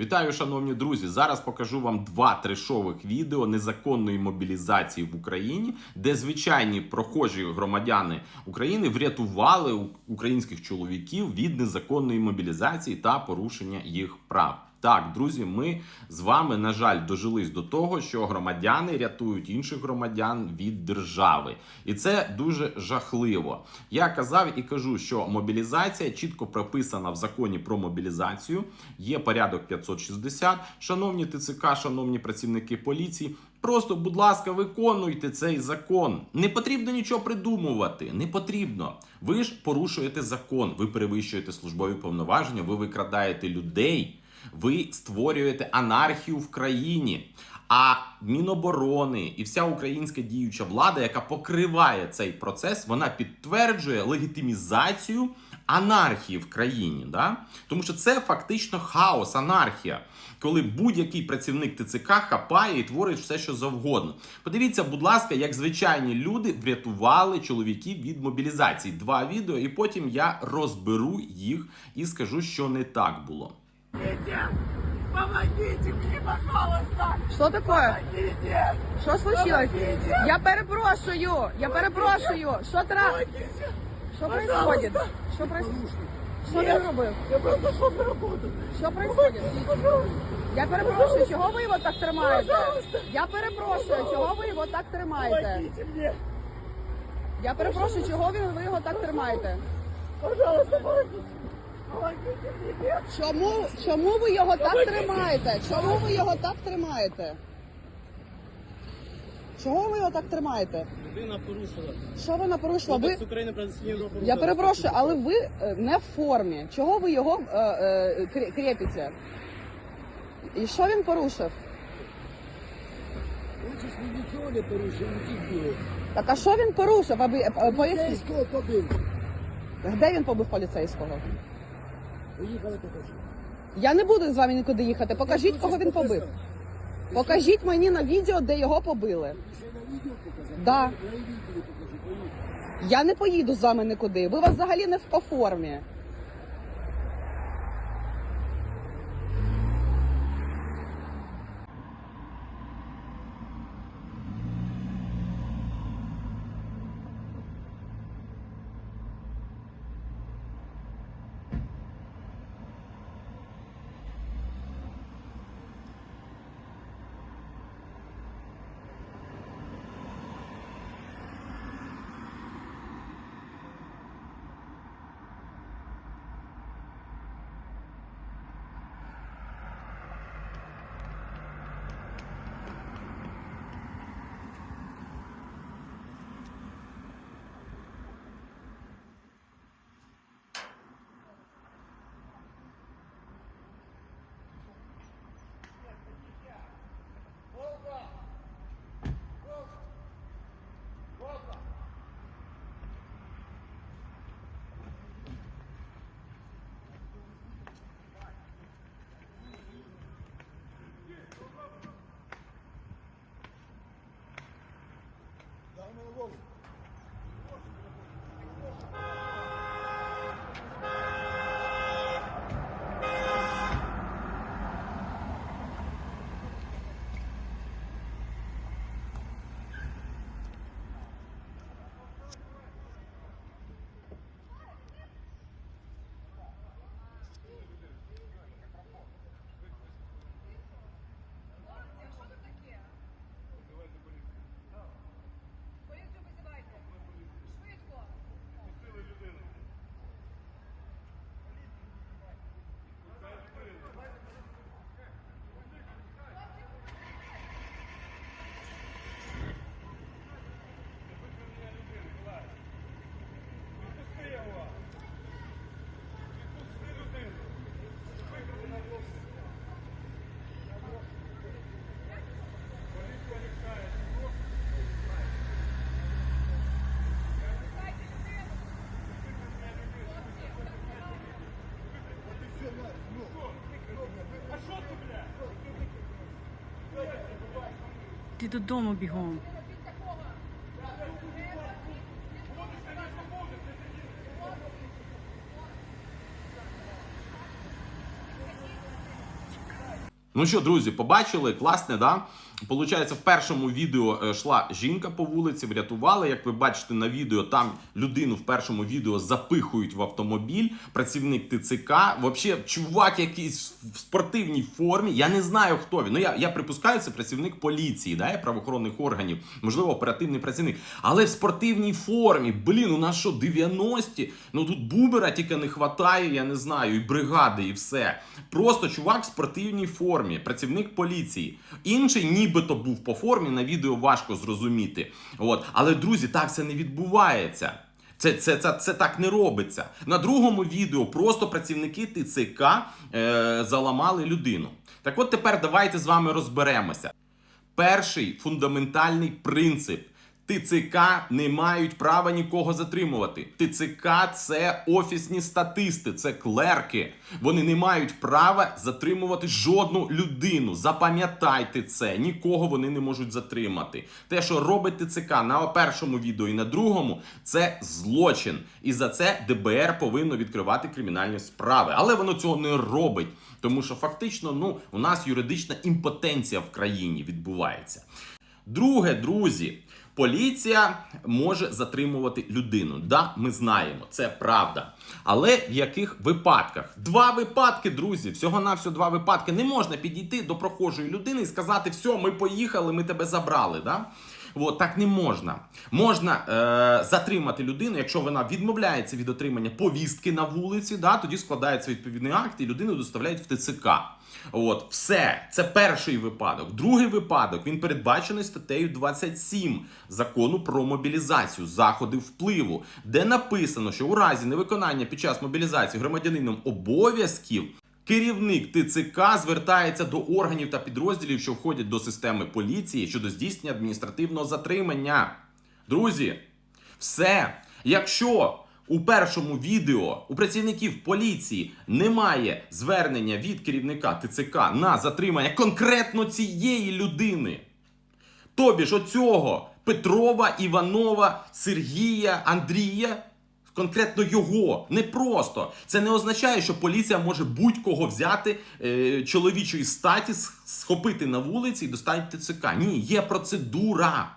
Вітаю, шановні друзі! Зараз покажу вам два трешових відео незаконної мобілізації в Україні, де звичайні прохожі громадяни України врятували українських чоловіків від незаконної мобілізації та порушення їх прав. Так, друзі, ми з вами, на жаль, дожились до того, що громадяни рятують інших громадян від держави, і це дуже жахливо. Я казав і кажу, що мобілізація чітко прописана в законі про мобілізацію. Є порядок 560. Шановні ТЦК, шановні працівники поліції. Просто, будь ласка, виконуйте цей закон. Не потрібно нічого придумувати. Не потрібно. Ви ж порушуєте закон, ви перевищуєте службові повноваження, ви викрадаєте людей. Ви створюєте анархію в країні. А Міноборони і вся українська діюча влада, яка покриває цей процес, вона підтверджує легітимізацію анархії в країні. Да? Тому що це фактично хаос, анархія, коли будь-який працівник ТЦК хапає і творить все, що завгодно. Подивіться, будь ласка, як звичайні люди врятували чоловіків від мобілізації. Два відео, і потім я розберу їх і скажу, що не так було. Помогите! Помогите мне, пожалуйста! Що таке? Помогите! Що случилось? Помогите! Я перепрошую, я перепрошую. Що тра... Помогите! Що Пожалуйста. происходит? Що происходит? Що він робив? Я просто шел на работу! Що происходит? Пожалуйста! Я перепрошую, чого ви його так тримаєте? Пожалуйста. Я перепрошую, чого ви його так тримаєте? Помогите мне! Я перепрошую, чого ви ви його так тримаєте? Пожалуйста, помогите! Чому, чому ви його так тримаєте? Чому ви його так тримаєте? Чого ви його так тримаєте? Людина порушила. Що вона порушила? Ви України про. Я перепрошую, але ви е, не в формі. Чого ви його е, е, крепите? І що він порушив? Хочеш він нічого не порушив, не діло. Так а що він порушив? Аби е, е, поясніть. Поліцейського побив. Де він побив поліцейського? Поїхали. Я не буду з вами нікуди їхати. Покажіть, кого він побив. Покажіть мені на відео, де його побили. Ще на відео показати? Да. Я не поїду з вами нікуди. Ви вас взагалі не по формі. Ти додому бігом. Ну що, друзі, побачили? Класне, да? Получається, в першому відео е, йшла жінка по вулиці, врятували. Як ви бачите на відео, там людину в першому відео запихують в автомобіль. Працівник ТЦК. Взагалі, чувак якийсь в спортивній формі. Я не знаю, хто він. Ну я, я припускаю, це працівник поліції, да, правоохоронних органів, можливо, оперативний працівник. Але в спортивній формі. Блін, у нас що, 90-ті? Ну тут бубера тільки не хватає, я не знаю, і бригади, і все. Просто чувак в спортивній формі, працівник поліції. Інший нібито був по формі, на відео важко зрозуміти. От. Але, друзі, так це не відбувається. Це, це, це, це так не робиться. На другому відео просто працівники ТЦК е, заламали людину. Так от тепер давайте з вами розберемося. Перший фундаментальний принцип. ТЦК не мають права нікого затримувати. ТЦК це офісні статисти, це клерки. Вони не мають права затримувати жодну людину. Запам'ятайте це, нікого вони не можуть затримати. Те, що робить ТЦК на першому відео і на другому, це злочин. І за це ДБР повинно відкривати кримінальні справи. Але воно цього не робить. Тому що фактично, ну, у нас юридична імпотенція в країні відбувається. Друге, друзі, поліція може затримувати людину. Да, ми знаємо, це правда. Але в яких випадках? Два випадки, друзі. Всього на всього два випадки. Не можна підійти до прохожої людини і сказати: все, ми поїхали, ми тебе забрали. Да? От, так не можна. Можна е, затримати людину, якщо вона відмовляється від отримання повістки на вулиці, да, тоді складається відповідний акт і людину доставляють в ТЦК. От, все, це перший випадок. Другий випадок він передбачений статтею 27 закону про мобілізацію, заходи впливу, де написано, що у разі невиконання під час мобілізації громадянином обов'язків. Керівник ТЦК звертається до органів та підрозділів, що входять до системи поліції щодо здійснення адміністративного затримання. Друзі, все. Якщо у першому відео у працівників поліції немає звернення від керівника ТЦК на затримання конкретно цієї людини, тобі ж оцього Петрова, Іванова, Сергія, Андрія. Конкретно його не просто це не означає, що поліція може будь-кого взяти е, чоловічої статі, схопити на вулиці і доставити ТЦК. Ні, є процедура.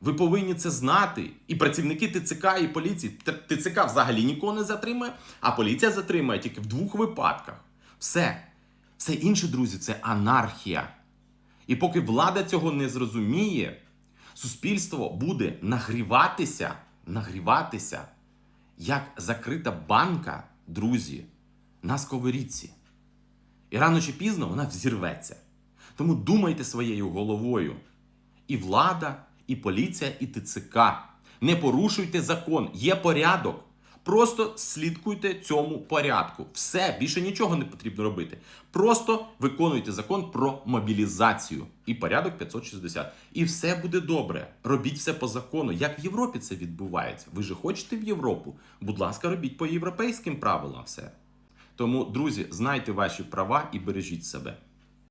Ви повинні це знати. І працівники ТЦК і поліції. ТЦК взагалі нікого не затримує, а поліція затримує тільки в двох випадках. Все. Все інше, друзі, це анархія. І поки влада цього не зрозуміє, суспільство буде нагріватися, нагріватися, як закрита банка, друзі, на сковорідці. І рано чи пізно вона взірветься. Тому думайте своєю головою. І влада, і поліція, і ТЦК. Не порушуйте закон, є порядок. Просто слідкуйте цьому порядку. Все, більше нічого не потрібно робити. Просто виконуйте закон про мобілізацію і порядок 560. І все буде добре. Робіть все по закону. Як в Європі це відбувається? Ви же хочете в Європу? Будь ласка, робіть по європейським правилам все. Тому, друзі, знайте ваші права і бережіть себе.